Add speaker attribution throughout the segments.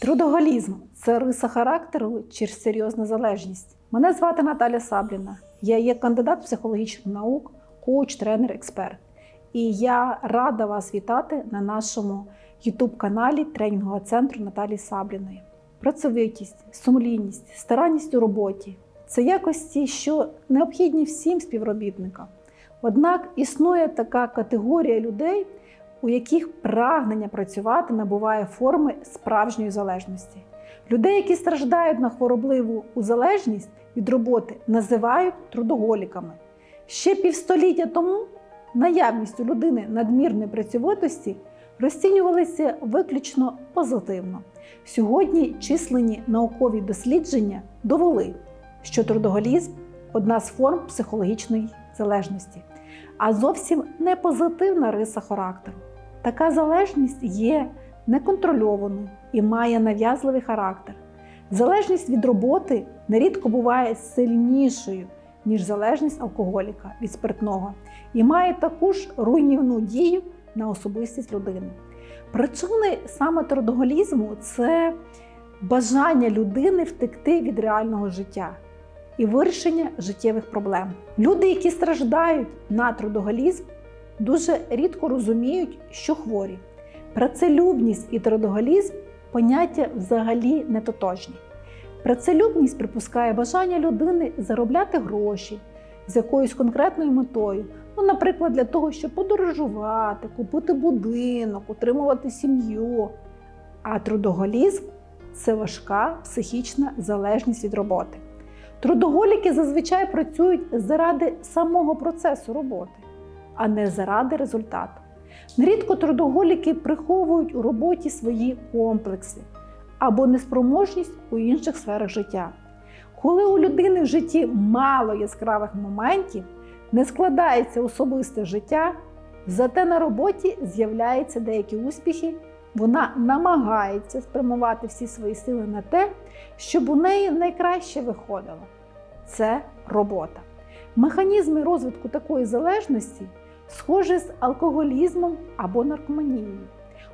Speaker 1: Трудоголізм це риса характеру чи серйозна залежність. Мене звати Наталя Сабліна. Я є кандидат психологічних наук, коуч, тренер, експерт. І я рада вас вітати на нашому ютуб-каналі тренінгового центру Наталії Сабліної. Працьовитість, сумлінність, старанність у роботі це якості, що необхідні всім співробітникам. Однак існує така категорія людей, у яких прагнення працювати набуває форми справжньої залежності. Людей, які страждають на хворобливу залежність від роботи, називають трудоголіками. Ще півстоліття тому наявність у людини надмірної працьовитості розцінювалися виключно позитивно. Сьогодні численні наукові дослідження довели, що трудоголізм одна з форм психологічної залежності, а зовсім не позитивна риса характеру. Така залежність є неконтрольованою і має нав'язливий характер. Залежність від роботи нерідко буває сильнішою, ніж залежність алкоголіка від спиртного, і має таку ж руйнівну дію на особистість людини. Причини саме трудоголізму це бажання людини втекти від реального життя і вирішення життєвих проблем. Люди, які страждають на трудоголізм, дуже рідко розуміють, що хворі. Працелюбність і трудоголізм поняття взагалі не тотожні. Працелюбність припускає бажання людини заробляти гроші з якоюсь конкретною метою. Ну, наприклад, для того, щоб подорожувати, купити будинок, утримувати сім'ю. А трудоголізм це важка психічна залежність від роботи. Трудоголіки зазвичай працюють заради самого процесу роботи, а не заради результату. Нерідко трудоголіки приховують у роботі свої комплекси або неспроможність у інших сферах життя. Коли у людини в житті мало яскравих моментів, не складається особисте життя, зате на роботі з'являються деякі успіхи, вона намагається спрямувати всі свої сили на те, щоб у неї найкраще виходило. Це робота. Механізми розвитку такої залежності схожі з алкоголізмом або наркоманією.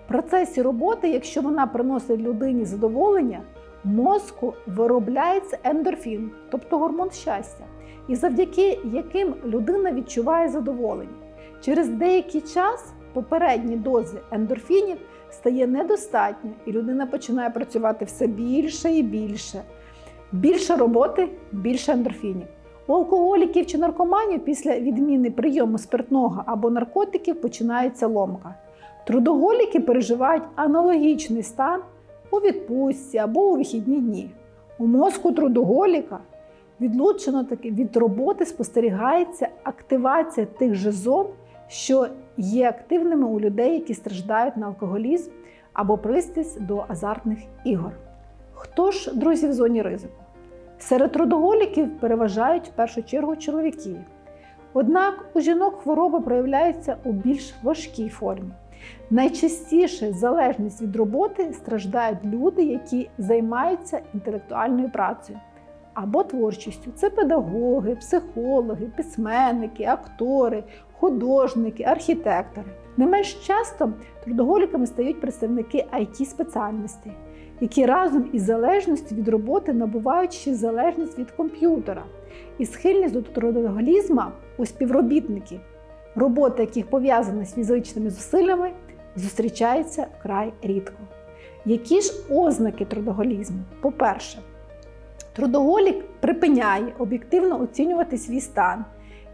Speaker 1: В процесі роботи, якщо вона приносить людині задоволення, мозку виробляється ендорфін, тобто гормон щастя, і завдяки яким людина відчуває задоволення. Через деякий час попередні дози ендорфінів стає недостатньо, і людина починає працювати все більше і більше. Більше роботи, більше ендорфінів. У алкоголіків чи наркоманів після відміни прийому спиртного або наркотиків починається ломка. Трудоголіки переживають аналогічний стан у відпустці або у вихідні дні. У мозку трудоголіка відлучено таки від роботи спостерігається активація тих же зон, що є активними у людей, які страждають на алкоголізм або пристрасть до азартних ігор. Хто ж, друзі, в зоні ризику? Серед трудоголіків переважають в першу чергу чоловіки. Однак у жінок хвороба проявляється у більш важкій формі. Найчастіше залежність від роботи страждають люди, які займаються інтелектуальною працею або творчістю. Це педагоги, психологи, письменники, актори, художники, архітектори. Не менш часто трудоголіками стають представники it спеціальностей які разом із залежністю від роботи набувають ще залежність від комп'ютера і схильність до трудоголізму у співробітників, робота яких пов'язана з фізичними зусиллями, зустрічається вкрай рідко. Які ж ознаки трудоголізму? По-перше, трудоголік припиняє об'єктивно оцінювати свій стан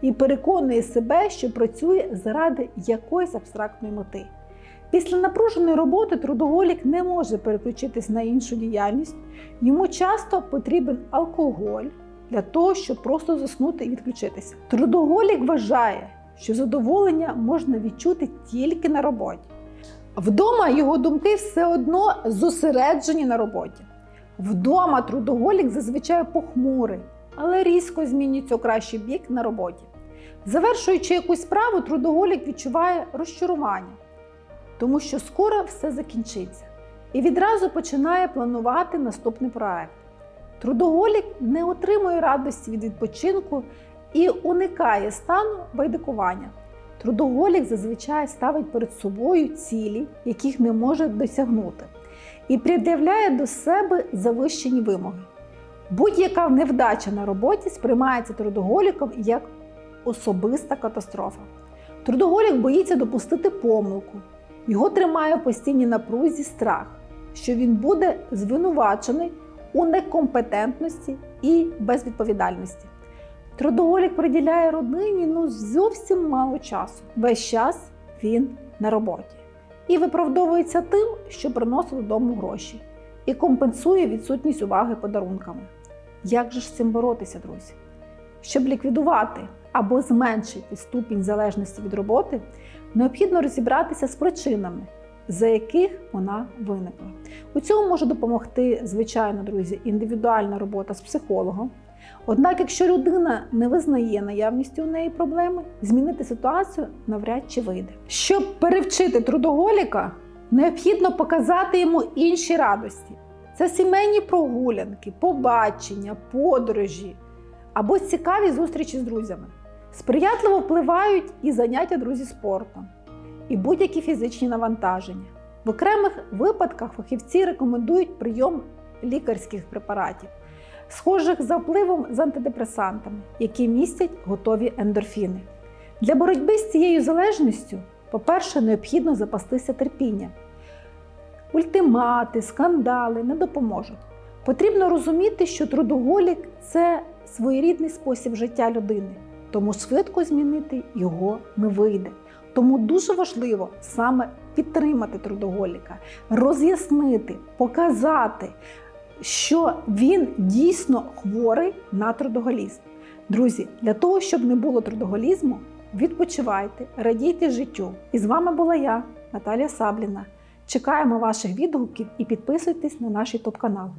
Speaker 1: і переконує себе, що працює заради якоїсь абстрактної мети. Після напруженої роботи трудоголік не може переключитись на іншу діяльність. Йому часто потрібен алкоголь для того, щоб просто заснути і відключитися. Трудоголік вважає, що задоволення можна відчути тільки на роботі. Вдома його думки все одно зосереджені на роботі. Вдома трудоголік зазвичай похмурий, але різко змінюється у кращий бік на роботі. Завершуючи якусь справу, трудоголік відчуває розчарування тому що скоро все закінчиться, і відразу починає планувати наступний проект. Трудоголік не отримує радості від відпочинку і уникає стану байдикування. Трудоголік зазвичай ставить перед собою цілі, яких не може досягнути. і пред'являє до себе завищені вимоги. Будь-яка невдача на роботі сприймається трудоголіком як особиста катастрофа. Трудоголік боїться допустити помилку. Його тримає в постійній напрузі страх, що він буде звинувачений у некомпетентності і безвідповідальності. Трудоголік приділяє родині ну, зовсім мало часу. Весь час він на роботі і виправдовується тим, що приносить додому гроші, і компенсує відсутність уваги подарунками. Як же ж з цим боротися, друзі? Щоб ліквідувати або зменшити ступінь залежності від роботи, необхідно розібратися з причинами, за яких вона виникла. У цьому може допомогти, звичайно, друзі, індивідуальна робота з психологом. Однак, якщо людина не визнає наявності у неї проблеми, змінити ситуацію навряд чи вийде. Щоб перевчити трудоголіка, необхідно показати йому інші радості. Це сімейні прогулянки, побачення, подорожі або цікаві зустрічі з друзями. Сприятливо впливають і заняття друзі спортом, і будь-які фізичні навантаження. В окремих випадках фахівці рекомендують прийом лікарських препаратів, схожих за впливом з антидепресантами, які містять готові ендорфіни. Для боротьби з цією залежністю, по-перше, необхідно запастися терпінням. Ультимати, скандали не допоможуть. Потрібно розуміти, що трудоголік це своєрідний спосіб життя людини, тому швидко змінити його не вийде. Тому дуже важливо саме підтримати трудоголіка, роз'яснити, показати, що він дійсно хворий на трудоголізм. Друзі, для того, щоб не було трудоголізму, відпочивайте, радійте життю. І з вами була я, Наталія Сабліна. Чекаємо ваших відгуків і підписуйтесь на наш YouTube канал.